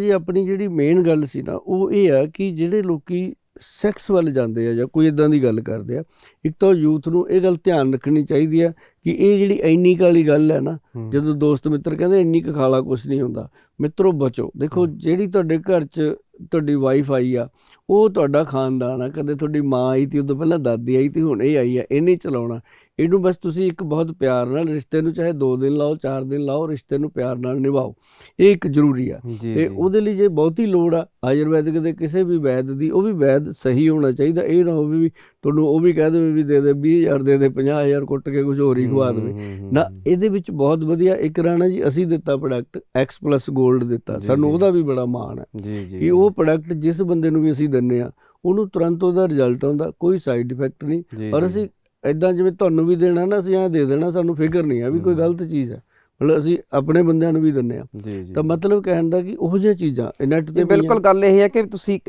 ਜੀ ਆਪਣੀ ਜਿਹੜੀ ਮੇਨ ਗੱਲ ਸੀ ਨਾ ਉਹ ਇਹ ਆ ਕਿ ਜਿਹੜੇ ਲੋਕੀ ਸੈਕਸ ਵੱਲ ਜਾਂਦੇ ਆ ਜਾਂ ਕੋਈ ਇਦਾਂ ਦੀ ਗੱਲ ਕਰਦੇ ਆ ਇੱਕ ਤਾਂ ਯੂਥ ਨੂੰ ਇਹ ਗੱਲ ਧਿਆਨ ਰੱਖਣੀ ਚਾਹੀਦੀ ਆ ਕਿ ਇਹ ਜਿਹੜੀ ਐਨੀ ਕਾਲੀ ਗੱਲ ਹੈ ਨਾ ਜਦੋਂ ਦੋਸਤ ਮਿੱਤਰ ਕਹਿੰਦੇ ਇੰਨੀ ਕੁ ਖਾਲਾ ਕੁਛ ਨਹੀਂ ਹੁੰਦਾ ਮਿੱਤਰੋ ਬਚੋ। ਦੇਖੋ। ਜਿਹੜੀ ਤੁਹਾਡੇ ਘਰ 'ਚ ਤੁਹਾਡੀ ਵਾਈਫ ਆਈ ਆ ਉਹ ਤੁਹਾਡਾ ਖਾਨਦਾਨ ਆ ਕਦੇ ਤੁਹਾਡੀ ਮਾਂ ਆਈ ਤੀ ਉਦੋਂ ਪਹਿਲਾਂ ਦਾਦੀ ਆਈ ਤੀ ਹੁਣ ਇਹ ਆਈ ਆ ਇਹਨੇ ਚਲਾਉਣਾ। ਇਹਨੂੰ ਬਸ ਤੁਸੀਂ ਇੱਕ ਬਹੁਤ ਪਿਆਰ ਨਾਲ ਰਿਸ਼ਤੇ ਨੂੰ ਚਾਹੇ 2 ਦਿਨ ਲਾਓ 4 ਦਿਨ ਲਾਓ ਰਿਸ਼ਤੇ ਨੂੰ ਪਿਆਰ ਨਾਲ ਨਿਭਾਓ। ਇਹ ਇੱਕ ਜ਼ਰੂਰੀ ਆ। ਤੇ ਉਹਦੇ ਲਈ ਜੇ ਬਹੁਤੀ ਲੋੜ ਆ ਆਯੁਰਵੈਦਿਕ ਦੇ ਕਿਸੇ ਵੀ ਵੈਦ ਦੀ ਉਹ ਵੀ ਵੈਦ ਸਹੀ ਹੋਣਾ ਚਾਹੀਦਾ। ਇਹ ਨਾ ਹੋਵੇ ਵੀ ਤੁਹਾਨੂੰ ਉਹ ਵੀ ਕਹਿ ਦੇਵੇ ਵੀ ਦੇ ਦੇ 20000 ਦੇ ਦੇ 50000 ਕੁੱਟ ਕੇ ਕੁਝ ਹੋਰ ਹੀ ਖਵਾ ਦੇਵੇ। ਨਾ ਇਹਦੇ ਵਿੱਚ ਬਹੁਤ ਵਧੀਆ ਇੱਕ ਰਾਣਾ ਜੀ ਅਸੀਂ ਦਿੱਤਾ ਪ੍ਰੋਡਕਟ X 골ਡ ਦਿੱਤਾ। ਸਾਨੂੰ। ਉਹਦਾ ਵੀ ਬੜਾ ਮਾਣ ਹੈ ਜੀ ਜੀ ਕਿ ਉਹ ਪ੍ਰੋਡਕਟ ਜਿਸ ਬੰਦੇ ਨੂੰ ਵੀ ਅਸੀਂ ਦਿੰਨੇ ਆ ਉਹਨੂੰ ਤੁਰੰਤ ਉਹਦਾ ਰਿਜ਼ਲਟ ਆਉਂਦਾ ਕੋਈ ਸਾਈਡ ਇਫੈਕਟ ਨਹੀਂ। ਔਰ ਜੀ। ਅਸੀਂ ਇਦਾਂ ਜਿਵੇਂ ਤੁਹਾਨੂੰ ਵੀ ਦੇਣਾ ਨਾ ਅਸੀਂ ਐਂ ਦੇ ਦੇਣਾ ਸਾਨੂੰ ਫਿਕਰ ਨਹੀਂ ਆ ਵੀ ਕੋਈ। ਗਲਤ ਚੀਜ਼ ਹੈ ਮਤਲਬ ਅਸੀਂ ਆਪਣੇ ਬੰਦਿਆਂ ਨੂੰ ਵੀ ਦਿੰਨੇ ਆ। ਤਾਂ ਮਤਲਬ ਕਹਿਣ ਦਾ ਕਿ ਉਹ ਜਿਹੀਆਂ ਚੀਜ਼ਾਂ ਨੈਟ ਤੇ ਬਿਲਕੁਲ ਗੱਲ ਇਹ ਹੈ ਕਿ ਤੁਸੀਂ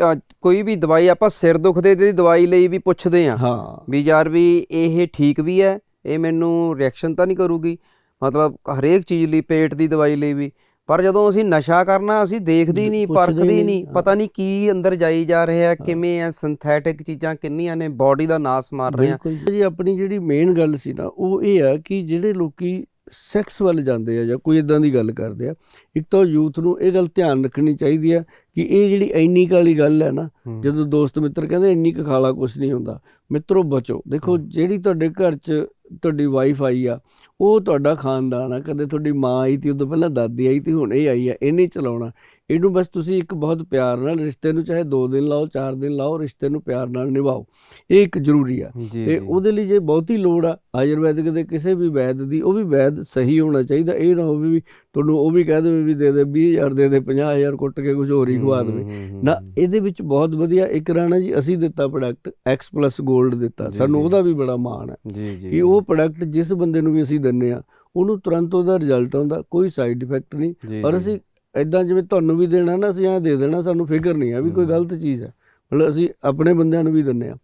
ਕੋਈ ਵੀ ਦਵਾਈ ਆਪਾਂ ਸਿਰ ਦੁਖਦੇ ਦੀ ਦਵਾਈ ਲਈ ਵੀ ਪੁੱਛਦੇ ਆ। ਹਾਂ। ਵੀ ਯਾਰ ਵੀ ਇਹ ਠੀਕ ਵੀ ਹੈ ਇਹ ਮੈਨੂੰ ਰਿਐਕਸ਼ਨ ਤਾਂ ਨਹੀਂ ਕਰੂਗੀ? ਮਤਲਬ ਹਰੇਕ ਚੀਜ਼ ਲਈ ਪੇਟ ਦੀ ਦਵਾਈ ਲਈ ਵੀ। ਪਰ ਜਦੋਂ ਅਸੀਂ ਨਸ਼ਾ ਕਰਨਾ ਅਸੀਂ ਦੇਖਦੇ ਨਹੀਂ ਪਰਖਦੇ ਨਹੀਂ। ਪਤਾ ਨਹੀਂ ਕੀ ਅੰਦਰ ਜਾਈ ਜਾ ਰਿਹਾ ਕਿਵੇਂ ਹੈ ਸਿੰਥੈਟਿਕ ਚੀਜ਼ਾਂ ਕਿੰਨੀਆਂ ਨੇ ਬਾਡੀ ਦਾ ਨਾਸ ਮਾਰ ਰਹੀਆਂ ਜੀ ਆਪਣੀ ਜਿਹੜੀ ਮੇਨ ਗੱਲ ਸੀ ਨਾ ਉਹ ਇਹ ਆ ਕਿ ਜਿਹੜੇ ਲੋਕੀ ਸੈਕਸ ਵੱਲ ਜਾਂਦੇ ਆ ਜਾਂ ਕੋਈ ਇਦਾਂ ਦੀ ਗੱਲ ਕਰਦੇ ਆ ਇੱਕ ਤਾਂ ਯੂਥ ਨੂੰ ਇਹ ਗੱਲ ਧਿਆਨ ਰੱਖਣੀ ਚਾਹੀਦੀ ਆ ਕਿ ਇਹ ਜਿਹੜੀ ਐਨੀ ਕਾਲੀ ਗੱਲ ਹੈ ਨਾ ਜਦੋਂ ਦੋਸਤ ਮਿੱਤਰ ਕਹਿੰਦੇ ਇੰਨੀ ਕੁ ਖਾਲਾ ਕੁਛ ਨਹੀਂ ਹੁੰਦਾ ਮਿੱਤਰੋ ਬਚੋ ਦੇਖੋ। ਜਿਹੜੀ ਤੁਹਾਡੇ ਘਰ 'ਚ ਤੁਹਾਡੀ ਵਾਈਫ ਆਈ ਆ ਉਹ ਤੁਹਾਡਾ ਖਾਨਦਾਨ ਆ ਕਦੇ ਤੁਹਾਡੀ ਮਾਂ ਆਈ ਤੀ ਉਦੋਂ ਪਹਿਲਾਂ ਦਾਦੀ ਆਈ ਤੀ ਹੁਣ ਇਹ ਆਈ ਆ ਇਹਨੇ ਚਲਾਉਣਾ। ਇਹਨੂੰ ਬਸ ਤੁਸੀਂ ਇੱਕ ਬਹੁਤ ਪਿਆਰ ਨਾਲ ਰਿਸ਼ਤੇ ਨੂੰ ਚਾਹੇ 2 ਦਿਨ ਲਾਓ 4 ਦਿਨ ਲਾਓ ਰਿਸ਼ਤੇ ਨੂੰ ਪਿਆਰ ਨਾਲ ਨਿਭਾਓ। ਇਹ ਇੱਕ ਜ਼ਰੂਰੀ ਆ। ਤੇ ਉਹਦੇ ਲਈ ਜੇ ਬਹੁਤੀ ਲੋੜ ਆ ਆਯੁਰਵੈਦਿਕ ਦੇ ਕਿਸੇ ਵੀ ਵੈਦ ਦੀ ਉਹ ਵੀ ਵੈਦ ਸਹੀ ਹੋਣਾ ਚਾਹੀਦਾ ਇਹ ਨਾ ਹੋਵੇ ਵੀ ਤੁਹਾਨੂੰ ਉਹ ਵੀ ਕਹਿ ਦੇਵੇ ਵੀ ਦੇ ਦੇ 20000 ਦੇ ਦੇ 50000 ਕੁੱਟ ਕੇ ਕੁਝ ਹੋਰ ਹੀ ਖਵਾ ਦੇਵੇ ਨਾ ਇਹਦੇ ਵਿੱਚ ਬਹੁਤ ਵਧੀਆ ਇੱਕ ਰਾਣਾ ਜੀ ਅਸੀਂ ਦਿੱਤਾ ਪ੍ਰੋਡਕਟ X 골ਡ ਦਿੱਤਾ ਸਾਨੂੰ। ਉਹਦਾ ਵੀ ਬੜਾ ਮਾਣ ਹੈ ਜੀ ਜੀ ਕਿ ਉਹ ਪ੍ਰੋਡਕਟ ਜਿਸ ਬੰਦੇ ਨੂੰ ਵੀ ਅਸੀਂ ਦਿੰਨੇ ਆ ਉਹਨੂੰ ਤੁਰੰਤ ਉਹਦਾ ਰਿਜ਼ਲਟ ਆਉਂਦਾ ਕੋਈ ਸਾਈਡ ਇਫੈਕਟ ਨਹੀਂ ਔਰ ਜੀ। ਅਸੀਂ ਇਦਾਂ ਜਿਵੇਂ ਤੁਹਾਨੂੰ ਵੀ ਦੇਣਾ ਨਾ ਅਸੀਂ ਐਂ ਦੇ ਦੇਣਾ ਸਾਨੂੰ ਫਿਕਰ ਨਹੀਂ ਆ ਵੀ ਕੋਈ। ਗਲਤ ਚੀਜ਼ ਹੈ ਮਤਲਬ ਅਸੀਂ ਆਪਣੇ ਬੰਦਿਆਂ ਨੂੰ ਵੀ ਦਿੰਨੇ ਆ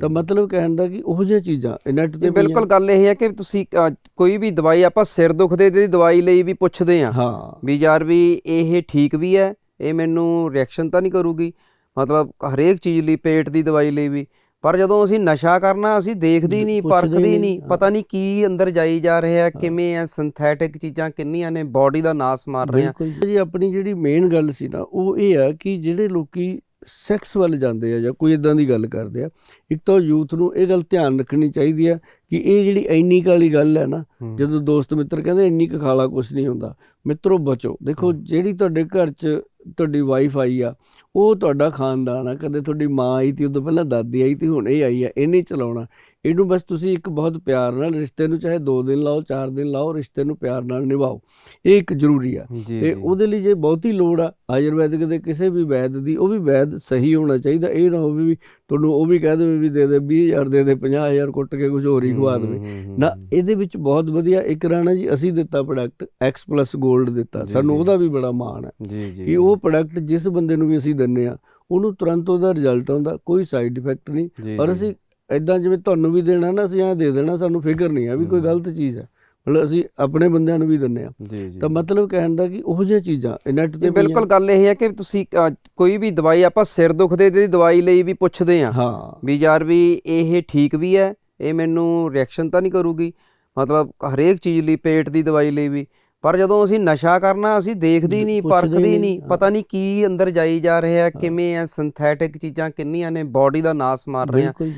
ਤਾਂ ਮਤਲਬ ਕਹਿਣ ਦਾ ਕਿ ਉਹ ਜਿਹੀਆਂ ਚੀਜ਼ਾਂ ਨੈਟ ਤੇ ਬਿਲਕੁਲ ਗੱਲ ਇਹ ਹੈ ਕਿ ਤੁਸੀਂ ਕੋਈ ਵੀ ਦਵਾਈ ਆਪਾਂ ਸਿਰ ਦੁਖਦੇ ਦੀ ਦਵਾਈ ਲਈ ਵੀ ਪੁੱਛਦੇ ਆ ਹਾਂ। ਵੀ ਯਾਰ ਵੀ ਇਹ ਠੀਕ ਵੀ ਹੈ ਇਹ ਮੈਨੂੰ ਰਿਐਕਸ਼ਨ ਤਾਂ ਨਹੀਂ ਕਰੂਗੀ। ਮਤਲਬ ਹਰੇਕ ਚੀਜ਼ ਲਈ ਪੇਟ ਦੀ ਦਵਾਈ ਲਈ ਵੀ। ਪਰ ਜਦੋਂ ਅਸੀਂ ਨਸ਼ਾ ਕਰਨਾ ਅਸੀਂ ਦੇਖਦੇ ਨਹੀਂ ਪਰਖਦੇ ਨਹੀਂ। ਪਤਾ ਨਹੀਂ ਕੀ ਅੰਦਰ ਜਾਈ ਜਾ ਰਿਹਾ ਕਿਵੇਂ ਹੈ ਸਿੰਥੈਟਿਕ ਚੀਜ਼ਾਂ ਕਿੰਨੀਆਂ ਨੇ ਬਾਡੀ ਦਾ ਨਾਸ ਮਾਰ ਰਹੀਆਂ। ਜੀ। ਆਪਣੀ ਜਿਹੜੀ ਮੇਨ ਗੱਲ ਸੀ ਨਾ ਉਹ ਇਹ ਆ ਕਿ ਜਿਹੜੇ ਲੋਕੀ ਸੈਕਸ ਵੱਲ ਜਾਂਦੇ ਆ ਜਾਂ ਕੋਈ ਇਦਾਂ ਦੀ ਗੱਲ ਕਰਦੇ ਆ ਇੱਕ ਤਾਂ ਯੂਥ ਨੂੰ ਇਹ ਗੱਲ ਧਿਆਨ ਰੱਖਣੀ ਚਾਹੀਦੀ ਆ ਕਿ ਇਹ ਜਿਹੜੀ ਐਨੀ ਕਾਲੀ ਗੱਲ ਹੈ ਨਾ ਜਦੋਂ ਦੋਸਤ ਮਿੱਤਰ ਕਹਿੰਦੇ ਇੰਨੀ ਕੁ ਖਾਲਾ ਕੁਛ ਨਹੀਂ ਹੁੰਦਾ ਮਿੱਤਰੋ ਬਚੋ ਦੇਖੋ। ਜਿਹੜੀ ਤੁਹਾਡੇ ਘਰ 'ਚ ਤੁਹਾਡੀ ਵਾਈਫ ਆਈ ਆ ਉਹ ਤੁਹਾਡਾ ਖਾਨਦਾਨ ਆ ਕਦੇ ਤੁਹਾਡੀ ਮਾਂ ਆਈ ਤੀ ਉਦੋਂ ਪਹਿਲਾਂ ਦਾਦੀ ਆਈ ਤੀ ਹੁਣ ਇਹ ਆਈ ਆ ਇਹਨੇ ਚਲਾਉਣਾ। ਇਹਨੂੰ ਬਸ ਤੁਸੀਂ ਇੱਕ ਬਹੁਤ ਪਿਆਰ ਨਾਲ ਰਿਸ਼ਤੇ ਨੂੰ ਚਾਹੇ 2 ਦਿਨ ਲਾਓ 4 ਦਿਨ ਲਾਓ ਰਿਸ਼ਤੇ ਨੂੰ ਪਿਆਰ ਨਾਲ ਨਿਭਾਓ। ਇਹ ਇੱਕ ਜ਼ਰੂਰੀ ਆ। ਤੇ ਉਹਦੇ ਲਈ ਜੇ ਬਹੁਤੀ ਲੋੜ ਆ ਆਯੁਰਵੈਦਿਕ ਦੇ ਕਿਸੇ ਵੀ ਵੈਦ ਦੀ ਉਹ ਵੀ ਵੈਦ ਸਹੀ ਹੋਣਾ ਚਾਹੀਦਾ ਇਹ ਨਾ ਹੋਵੇ ਵੀ ਤੁਹਾਨੂੰ ਉਹ ਵੀ ਕਹਿ ਦੇਵੇ ਵੀ ਦੇ ਦੇ 20000 ਦੇ ਦੇ 50000 ਕੁੱਟ ਕੇ ਕੁਝ ਹੋਰ ਹੀ ਖਵਾ ਦੇਵੇ ਨਾ ਇਹਦੇ ਵਿੱਚ ਬਹੁਤ ਵਧੀਆ ਇੱਕ ਰਾਣਾ ਜੀ ਅਸੀਂ ਦਿੱਤਾ ਪ੍ਰੋਡਕਟ X 골ਡ ਦਿੱਤਾ ਸਾਨੂੰ। ਉਹਦਾ ਵੀ ਬੜਾ ਮਾਣ ਹੈ ਜੀ ਜੀ ਕਿ ਉਹ ਪ੍ਰੋਡਕਟ ਜਿਸ ਬੰਦੇ ਨੂੰ ਵੀ ਅਸੀਂ ਦਿੰਨੇ ਆ ਉਹਨੂੰ ਤੁਰੰਤ ਉਹਦਾ ਰਿਜ਼ਲਟ ਆਉਂਦਾ ਕੋਈ ਸਾਈਡ ਇਫੈਕਟ ਨਹੀਂ ਔਰ ਜੀ। ਅਸੀਂ ਇਦਾਂ ਜਿਵੇਂ ਤੁਹਾਨੂੰ ਵੀ ਦੇਣਾ ਨਾ ਅਸੀਂ ਐਂ ਦੇ ਦੇਣਾ ਸਾਨੂੰ ਫਿਕਰ ਨਹੀਂ ਆ ਵੀ ਕੋਈ। ਗਲਤ ਚੀਜ਼ ਹੈ ਮਤਲਬ ਅਸੀਂ ਆਪਣੇ ਬੰਦਿਆਂ ਨੂੰ ਵੀ ਦਿੰਨੇ ਆ ਤਾਂ ਮਤਲਬ ਕਹਿਣ ਦਾ ਕਿ ਉਹ ਜਿਹੀਆਂ ਚੀਜ਼ਾਂ ਨੈਟ ਤੇ ਬਿਲਕੁਲ ਗੱਲ ਇਹ ਹੈ ਕਿ ਤੁਸੀਂ ਕੋਈ ਵੀ ਦਵਾਈ ਆਪਾਂ ਸਿਰ ਦੁਖਦੇ ਦੀ ਦਵਾਈ ਲਈ ਵੀ ਪੁੱਛਦੇ ਆ ਹਾਂ। ਵੀ ਯਾਰ ਵੀ ਇਹ ਠੀਕ ਵੀ ਹੈ ਇਹ ਮੈਨੂੰ ਰਿਐਕਸ਼ਨ ਤਾਂ ਨਹੀਂ ਕਰੂਗੀ। ਮਤਲਬ ਹਰੇਕ ਚੀਜ਼ ਲਈ ਪੇਟ ਦੀ ਦਵਾਈ ਲਈ ਵੀ। ਪਰ ਜਦੋਂ ਅਸੀਂ ਨਸ਼ਾ ਕਰਨਾ ਅਸੀਂ ਦੇਖਦੇ ਨਹੀਂ ਪਰਖਦੇ ਨਹੀਂ। ਪਤਾ ਨਹੀਂ ਕੀ ਅੰਦਰ ਜਾਈ ਜਾ ਰਿਹਾ ਕਿਵੇਂ ਹੈ ਸਿੰਥੈਟਿਕ ਚੀਜ਼ਾਂ ਕਿੰਨੀਆਂ ਨੇ ਬਾਡੀ ਦਾ ਨਾਸ ਮਾਰ ਰਹੀਆਂ